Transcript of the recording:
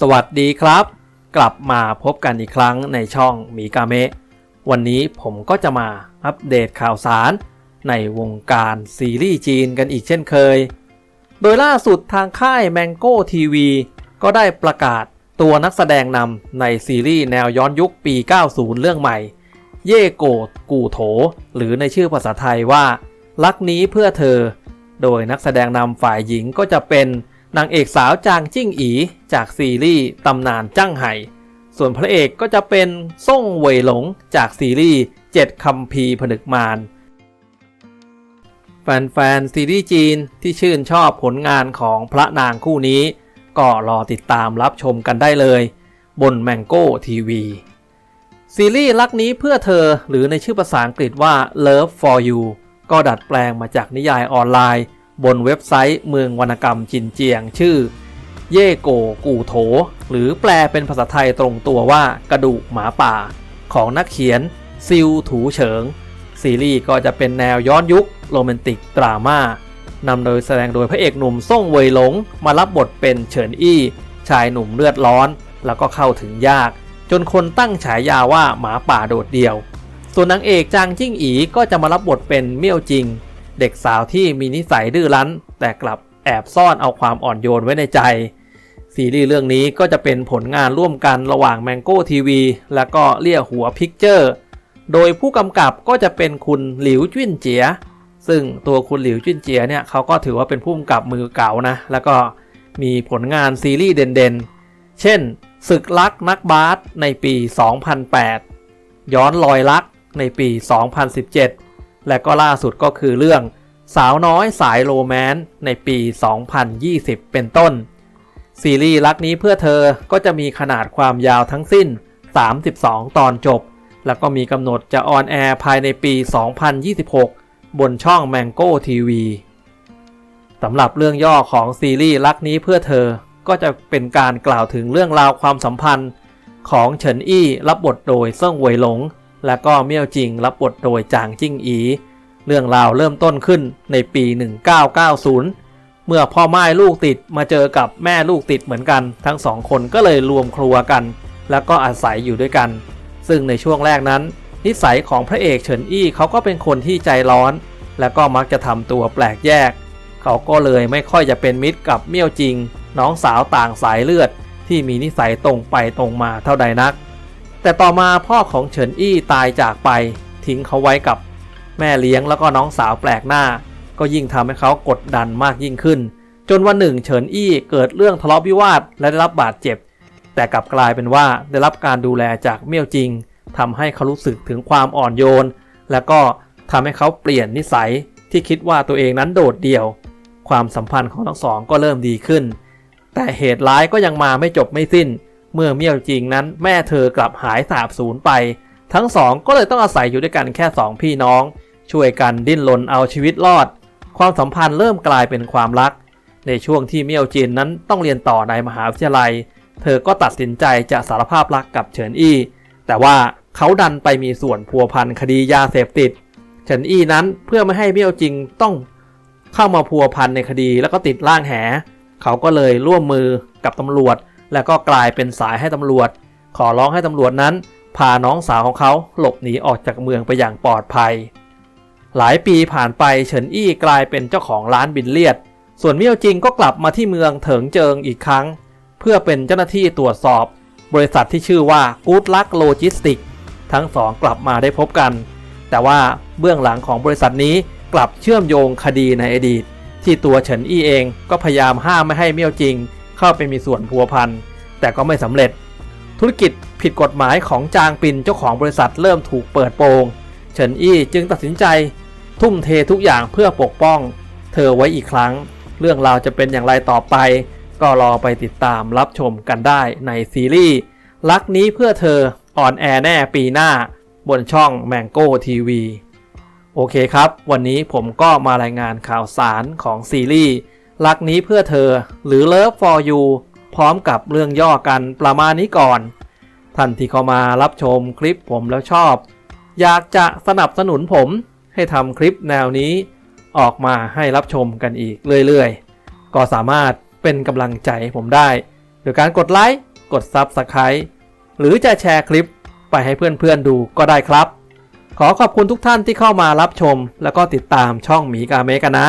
สวัสดีครับ กลับมาพบกันอีกครั้งในช่องมีกาเมะวันนี้ผมก็จะมาอัปเดตข่าวสาร ในวงการซีรีส์จีนกันอีกเช่นเคย โดยล่าสุดทางค่าย Mango TV ก็ได้ประกาศตัวนักแสดงนำในซีรีส์แนวย้อนยุคปี 90 เรื่องใหม่ เย่โกดกูโถ หรือในชื่อภาษาไทยว่า รักนี้เพื่อเธอ โดยนักแสดงนำฝ่ายหญิงก็จะเป็น นางเอกสาวจางจิ้งอีจากซีรีส์ตำนานจ้างไห่ ส่วนพระเอกก็จะเป็นซ่งเวยหลงจากซีรีส์เจ็ดคำพีผนึกมารแฟนๆซีรีส์จีนที่ชื่นชอบผลงานของพระนางคู่นี้ ก็รอติดตามรับชมกันได้เลย บน Mango TV ซีรีส์รักนี้เพื่อเธอหรือในชื่อภาษาอังกฤษว่า Love for You ก็ดัดแปลงมาจากนิยายออนไลน์ บนเว็บไซต์เมืองวรรณกรรมจินเจียง ชื่อ เย่โกกูโถ หรือแปลเป็นภาษาไทยตรงตัวว่ากระดูกหมาป่า ของนักเขียน ซิวถูเฉิง ซีรีส์ก็จะเป็นแนวย้อนยุคโรแมนติกดราม่านำโดยแสดงโดยพระเอกหนุ่มซ่งเวยหลง มารับบทเป็นเฉินอี้ ชายหนุ่มเลือดร้อน แล้วก็เข้าถึงยาก จนคนตั้งฉายาว่าหมาป่าโดดเดี่ยว ส่วนนางเอกจางจิ้งอีก็จะมารับบทเป็นเมี่ยวจิง เด็กสาวที่มีนิสัยดื้อรั้น แต่กลับแอบซ่อนเอาความอ่อนโยนไว้ในใจ ซีรีส์เรื่องนี้ก็จะเป็นผลงานร่วมกันระหว่าง Mango TV และก็เลี่ยหัวพิกเจอร์โดยผู้กำกับก็จะเป็นคุณหลิวจิ้นเจีย ซึ่งตัวคุณหลิวจิ้นเจียเนี่ยเขาก็ถือว่าเป็นผู้กำกับมือเก่านะ แล้วก็มีผลงานซีรีส์เด่นๆ เช่น ศึกรักนักบาสในปี 2008 ย้อนรอยรักในปี 2017 และก็ล่าสุดก็คือเรื่องสาวน้อยสายโรแมนต์ในปี 2020 เป็นต้น ซีรีส์รักนี้เพื่อเธอก็จะมีขนาดความยาวทั้งสิ้น 32 ตอนจบ แล้วก็มีกำหนดจะออนแอร์ภายในปี 2026 บนช่อง Mango TV สำหรับเรื่องย่อของซีรีส์รักนี้เพื่อเธอก็จะเป็นการกล่าวถึงเรื่องราวความสัมพันธ์ของเฉินอี้รับบทโดยเซิ่งเหวยหลง และก็เมี่ยวจิงรับบทโดยจางจิ้งอี เรื่องราวเริ่มต้นขึ้นในปี 1990 เมื่อพ่อไม้ลูกติดมาเจอกับแม่ลูกติดเหมือนกัน ทั้งสองคนก็เลยรวมครัวกัน แล้วก็อาศัยอยู่ด้วยกัน ซึ่งในช่วงแรกนั้น นิสัยของพระเอกเฉินอี้เขาก็เป็นคนที่ใจร้อน และก็มักจะทำตัวแปลกแยก เขาก็เลยไม่ค่อยจะเป็นมิตรกับเมี่ยวจริง น้องสาวต่างสายเลือดที่มีนิสัยตรงไปตรงมาเท่าใดนัก แต่ต่อมาพ่อของเฉินอี้ตายจากไป ทิ้งเขาไว้กับแม่เลี้ยงแล้วก็น้องสาวแปลกหน้า ก็ยิ่งทำให้เขากดดันมากยิ่งขึ้น จนวันหนึ่งเฉินอี้เกิดเรื่องทะเลาะวิวาทและได้รับบาดเจ็บ แต่กลับกลายเป็นว่าได้รับการดูแลจากเมี่ยวจริงทำให้เขารู้สึกถึงความอ่อนโยน และก็ทำให้เขาเปลี่ยนนิสัยที่คิดว่าตัวเองนั้นโดดเดี่ยว ความสัมพันธ์ของทั้งสองก็เริ่มดีขึ้น แต่เหตุร้ายก็ยังมาไม่จบไม่สิ้น เมื่อเมี่ยวจริงนั้นแม่เธอกลับหายสาบสูญไป ทั้งสองก็เลยต้องอาศัยอยู่ด้วยกันแค่สองพี่น้อง ช่วยกันดิ้นรนเอาชีวิตรอด ความสัมพันธ์เริ่มกลายเป็นความรัก ในช่วงที่เมี่ยวจินนั้นต้องเรียนต่อในมหาวิทยาลัย เธอก็ตัดสินใจจะสารภาพรักกับเฉินอี้ แต่ว่าเขาดันไปมีส่วนพัวพันคดียาเสพติด เฉินอี้นั้นเพื่อไม่ให้เมี่ยวจิงต้องเข้ามาพัวพันในคดีแล้วก็ติดล่างแห เขาก็เลยร่วมมือกับตำรวจ แล้วก็กลายเป็นสายให้ตำรวจ ขอร้องให้ตำรวจนั้น พาน้องสาวของเขาหลบหนีออกจากเมืองไปอย่างปลอดภัย หลายปีผ่านไปเฉินอี้กลายเป็นเจ้าของร้านบินเลียด ส่วนเมี่ยวจิงก็กลับมาที่เมืองเถิงเจิงอีกครั้ง เพื่อเป็นเจ้าหน้าที่ตรวจสอบ บริษัทที่ชื่อว่า Good Luck Logistics ทั้งสองกลับมาได้พบกัน แต่ว่าเบื้องหลังของบริษัทนี้กลับเชื่อมโยงคดีในอดีต ที่ตัวเฉินอี้เองก็พยายามห้ามไม่ให้เมี่ยวจิง เข้าไปมีส่วนพัวพันแต่ก็ไม่สำเร็จ ธุรกิจผิดกฎหมายของจางปินเจ้าของบริษัทเริ่มถูกเปิดโปง เฉินอี้จึงตัดสินใจ ทุ่มเททุกอย่างเพื่อปกป้อง เธอไว้อีกครั้ง เรื่องราวจะเป็นอย่างไรต่อไป ก็รอไปติดตามรับชมกันได้ในซีรีส์รักนี้เพื่อเธอออนแอร์แน่ปีหน้า บนช่อง Mango TV โอเคครับ วันนี้ผมก็มารายงานข่าวสารของซีรีส์ รักนี้เพื่อเธอหรือ Love for you พร้อมกับเรื่องย่อกันประมาณนี้ก่อน ท่านที่เข้ามารับชมคลิปผมแล้วชอบ อยากจะสนับสนุนผมให้ทำคลิปแนวนี้ ออกมาให้รับชมกันอีกเรื่อยๆ ก็สามารถเป็นกำลังใจผมได้ โดยการกดไลค์กด Subscribe หรือจะแชร์คลิปไปให้เพื่อนๆดูก็ได้ครับ ขอขอบคุณทุกท่านที่เข้ามารับชม แล้วก็ติดตามช่องหมีกาเมกันนะ